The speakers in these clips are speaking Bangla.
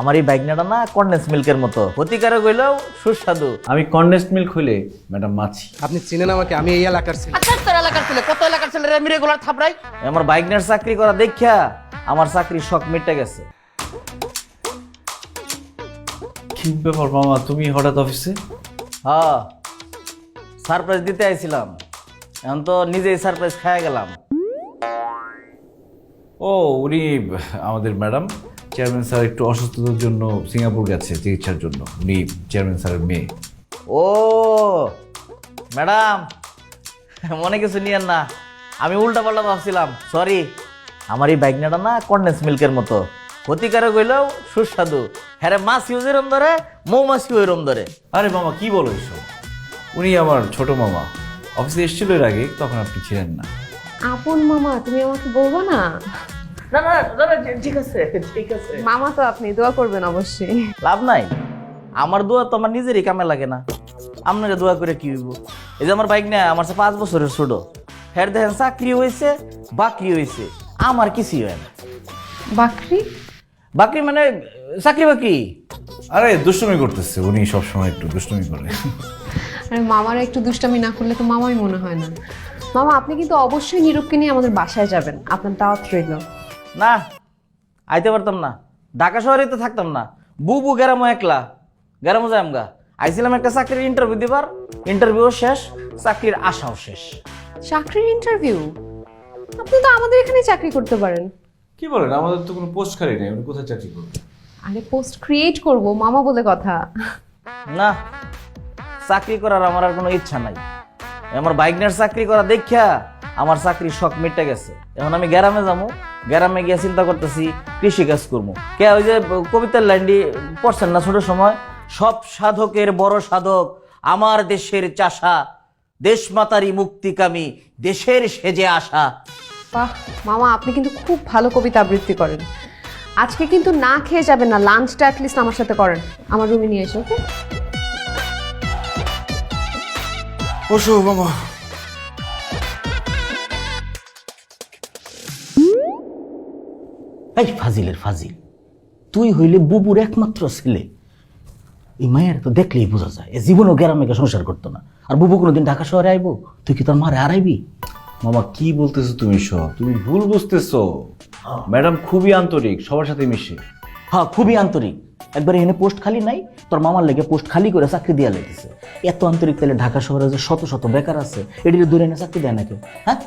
আমার এই বাইকনাটা না কন্ডেন্স মিল্কের মতো। ক্ষতিকারক হইলেও সুস্বাদু। আমি কন্ডেন্সড মিল্ক হইলে ম্যাডাম মাছি। আপনি চিনেন আমাকে আমি এই এলাকার ছেলে। আচ্ছা তোর এলাকার ছেলে কত এলাকার ছেলে আমি রেগুলার থাপড়াই। আমার বাইকনার চাকরি করা দেখিয়া আমার চাকরির শখ মিটে গেছে। কি ব্যাপার মামা তুমি হঠাৎ অফিসে? হ্যাঁ সারপ্রাইজ দিতে আইছিলাম। এখন তো নিজেই সারপ্রাইজ খাইয়া গেলাম। ও উনি আমাদের ম্যাডাম চেয়ারম্যান স্যার একটু অসুস্থতার জন্য সিঙ্গাপুর গেছে চিকিৎসার জন্য। উনি চেয়ারম্যান স্যারের মেয়ে। ও ম্যাডাম মনে কিছু নিয়েন না। আমি উল্টা পাল্টা ভাবছিলাম সরি আমার এই বাইকনাটা না কন্ডেন্স মিল্কের মতো। ক্ষতিকারক হইলেও সুস্বাদু। হ্যাঁ মাছ ইউজের ধরে মৌমাছি ওইরম ধরে। আরে মামা কি বলো এসব? উনি আমার ছোট মামা। অফিসে এসেছিল এর আগে তখন আপনি ছিলেন না। আপন মামা তুমি আমাকে বলব না? না না না, না, ঠিক আছে ঠিক আছে। মামা তো আপনি দোয়া করবেন অবশ্যই। লাভ নাই। আমার দোয়া তো আমার নিজেরই কামে লাগে না। আপনাকে দোয়া করে কি হইব? এই যে আমার বাইক না আমার সাথে পাঁচ বছরের ছোট হ্যাঁ দেখেন চাকরি হয়েছে বাকরি হয়েছে আমার কিছুই হয় না। বাকরি? বাকরি মানে চাকরি বাকরি। আরে দুষ্টুমি করতেছে উনি সবসময় একটু দুষ্টুমি করে। আরে মামার একটু দুষ্টামি না করলে তো মামাই মনে হয় না। মামা আপনি কিন্তু অবশ্যই নিরূপকে নিয়ে আমাদের বাসায় যাবেন। আপনার দাওয়াত রইল। না আইতে পারতাম না। ঢাকা শহরে তো থাকতাম না। বুবু গেরামো একলা গেরামো যাই আমগা আইছিলাম একটা চাকরির ইন্টারভিউ দিবার। ইন্টারভিউ শেষ চাকরির আশাও শেষ। চাকরির ইন্টারভিউ আপনি তো আমাদের এখানেই চাকরি করতে পারেন। কি বলেন? আমাদের তো কোনো পোস্ট খালি নেই কোথায় চাকরি করবেন আরে পোস্ট ক্রিয়েট করব মামা বলে কথা। না চাকরি করার আমার আর কোনো ইচ্ছা নাই। আমার বাইকনার চাকরি করা দেখিয়া আমার চাকরির শখ মিটে গেছে। এখন আমি গ্রামে যাব গ্রামে গিয়ে চিন্তা করতেছি কৃষি কাজ করব। কে ওই যে কবিতার লাইনটি পড়ছেন না ছোট সময়? সব সাধকের বড় সাধক আমার দেশের চাষা দেশমাতারি মুক্তিকামী দেশের সেজে আসা। বাহ মামা আপনি কিন্তু খুব ভালো কবিতা আবৃত্তি করেন। আজকে কিন্তু না খেয়ে যাবেন না লাঞ্চটা অ্যাটলিস্ট আমার সাথে করেন। আমার রুমে নিয়ে এসে ওকে বসো মামা। এই ফাজিলের ফাজিল তুই হইলে বুবুর একমাত্র ছেলে। এই মায়ের তো দেখলেই বোঝা যায় এ জীবনও গ্রামে সংসার করতো না। আর বুবু কোনোদিন ঢাকা শহরে আইবো? তুই কি তোর মারে হারাইবি? মামা কি বলতেছো তুমি সব? তুমি ভুল বুঝতেছো। ম্যাডাম খুবই আন্তরিক সবার সাথে মিশে। হ্যাঁ খুবই আন্তরিক। একবার এখানে পোস্ট খালি নাই তোর মামার লেগে পোস্ট খালি করে চাকরি দিয়া লেগেছে এত আন্তরিক তাহলে ঢাকা শহরে যে শত শত বেকার আছে এটির দূরে এনে চাকরি দেয় না কেউ হ্যাঁ?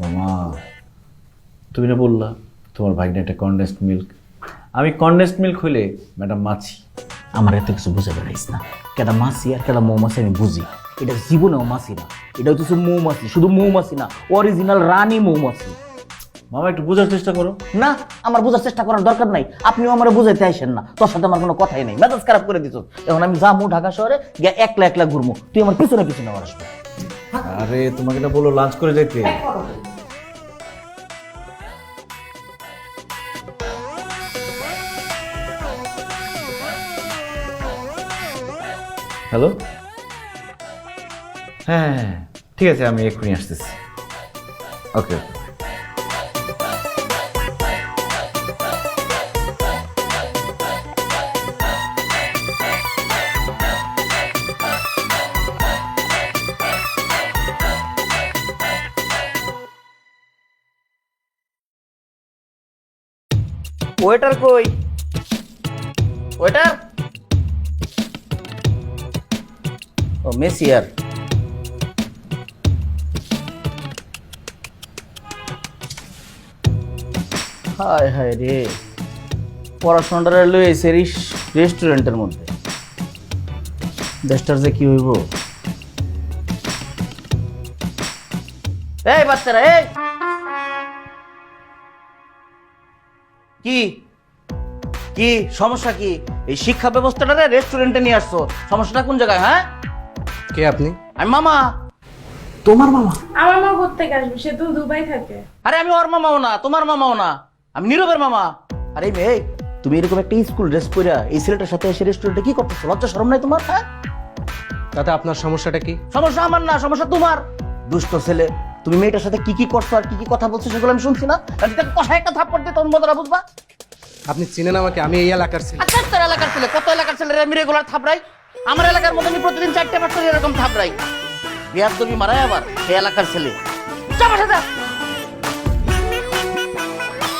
মামা তুমি না বললা তোমার ভাগ্নে একটা কন্ডেন্সড মিল্ক আমি কন্ডেন্সড মিল্ক হইলে ম্যাডাম মাছি। আমার এত কিছু বুঝে বেড়াইস না। কেটা মাছি আর কেটা মৌমাছি আমি বুঝি। এটা জীবনেও মাছি না। এটা হচ্ছে মৌমাছি শুধু মৌমাছি না অরিজিনাল রানী মৌমাছি। মামা একটু বোঝার চেষ্টা করো। না আমার বোঝার চেষ্টা করার দরকার নাই। আপনিও আমার বুঝাইতে আইসেন না। তোর সাথে আমার কোনো কথাই নেই। মেজাজ খারাপ করে দিত এখন আমি যাব ঢাকা শহরে গিয়ে একলা একলা ঘুরবো তুই আমার পিছনে পিছনে আমার আসবে। আরে তোমাকে না বলো লাঞ্চ করে যেতে হ্যালো হ্যাঁ হ্যাঁ ঠিক আছে আমি এক্ষুনি আসতেছি। ওকে ওকে ওয়েটার কই? ওয়েটার ও মেসিয়ার হায় হায় রে। পড়াশোনাটা লয়েছে রেস্টুরেন্টের মধ্যে। দেশটার যে কি হইব? এই বাচ্চারা, এই! কি? কি? সমস্যা কি? এই শিক্ষা ব্যবস্থাটা রেস্টুরেন্টে নিয়ে আসছো। সমস্যাটা কোন জায়গায় হ্যাঁ? কে আপনি? আমি মামা। তোমার মামা? আমার মা কোথেকে আসবে? সে তো দুবাই থাকে। আরে আমি ওর মামাও না তোমার মামাও না। আমি নীরবের মামা। আরে মেয়ে তুমি এরকম একটা স্কুল ড্রেস পরে এই ছেলেটার সাথে এসে রেস্টুরেন্টে কি করতেছো? লজ্জা শরম নাই তোমার? হ্যাঁ? তাতে আপনার সমস্যাটা কি? সমস্যা আমার না সমস্যা তোমার। দুষ্ট ছেলে তুমি মেয়েটার সাথে কি কি করছ আর কি কি কথা বলছো সেগুলো আমি শুনছি না। আর যদি কষা একটা থাপ্পড় দিয়ে তখন মজাটা বুঝবা? আপনি চিনেন আমাকে আমি এই এলাকার ছেলে। আচ্ছা তোর এলাকার ছেলে কত এলাকার ছেলেরা আমি রেগুলার থাপড়াই? আমার এলাকার মতনই প্রতিদিন চারটে পাঁচটা এরকম থাপড়াই বিয়ার তুমি মারাই আবার সেই এলাকার ছেলে। যা বাসা যা।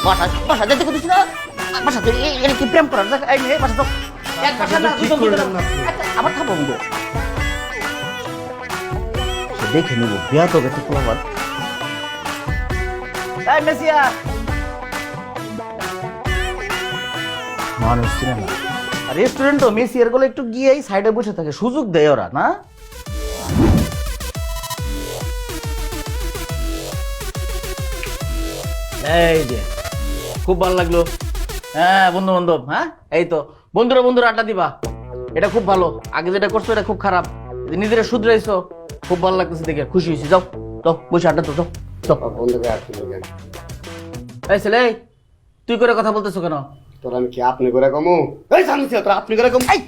বাসা বাসা যেতে করছিস না। বাসা তুই এই এই কি প্রেম করার দেখ এই মেয়ে বাসা তো। এক বাসা না ঠিক দুজন করলেন দুজন না। আপনি। একটা- আবার থাপো গো দেখে নিব বিয়া তো গেছে পোলাবার এই মেসিয়া। মানুষ চিনে না। রেস্টুরেন্ট তো মেসি এর একটু গিয়েই সাইডে বসে থাকে সুযোগ দেয় ওরা না? এই যে খুব ভালো লাগল। হ্যাঁ বন্ধু বান্ধব হ্যাঁ? এই তো বন্ধুরা বন্ধুরা আড্ডা দিবা। এটা খুব ভালো। আগে যেটা করছ এটা খুব খারাপ। নিজেরা শুধরাইছো খুব ভালো লাগতেছে দেখে খুশি হয়েছি। যাও যাও বসে আড্ডা তো যাও যাও। বন্ধুকে এই ছেলে তুই করে কথা বলতেছো কেন? তোর আমি কি আপনি করে কমু এই জানিস তোর আপনি করে কমু এই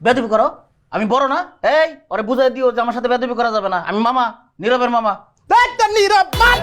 বেদবি করো আমি বড় না এই ওরে বুঝাই দিও যে আমার সাথে বেদবি করা যাবে না আমি মামা নীরবের মামা নীরব মার